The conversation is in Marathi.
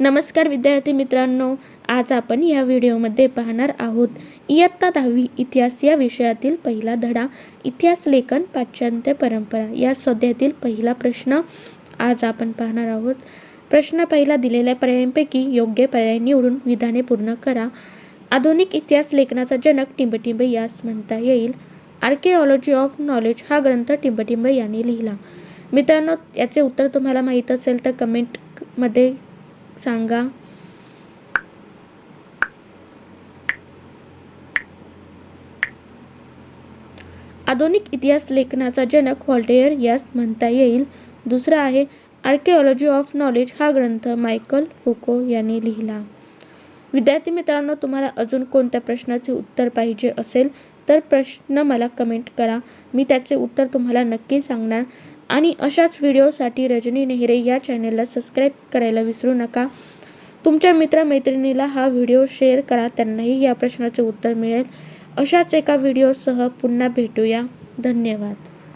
नमस्कार विद्यार्थी मित्रांनो आज आपण या व्हिडिओमध्ये पाहणार आहोत इयत्ता दहावी इतिहास या विषयातील पहिला धडा इतिहास लेखन पाश्चात्य परंपरा या सध्यातील पहिला प्रश्न. आज आपण पाहणार आहोत प्रश्न पहिला दिलेल्या पर्यायांपैकी योग्य पर्याय निवडून विधाने पूर्ण करा. आधुनिक इतिहास लेखनाचा जनक टिंबटिंब यास म्हणता येईल. आर्किओलॉजी ऑफ नॉलेज हा ग्रंथ टिंबटिंब यांनी लिहिला. मित्रांनो याचे उत्तर तुम्हाला माहीत असेल तर कमेंटमध्ये सांगा. आधुनिक इतिहास लेखनाचा जनक व्हॉल्टेअर यास म्हणता येईल. दुसरा आहे आर्किओलॉजी ऑफ नॉलेज हा ग्रंथ मायकल फुको यांनी लिहिला. विद्यार्थी मित्रांनो तुम्हाला अजून कोणत्या प्रश्नाचे उत्तर पाहिजे असेल तर प्रश्न मला कमेंट करा. मी त्याचे उत्तर तुम्हाला नक्की सांगणार. आणि अशाच व्हिडिओसाठी रजनी नेहरे या चॅनलला सबस्क्राईब करायला विसरू नका. तुमच्या मित्रमैत्रिणीला हा व्हिडिओ शेअर करा त्यांनाही या प्रश्नाचे उत्तर मिळेल. अशाच एका व्हिडिओसह पुन्हा भेटूया. धन्यवाद.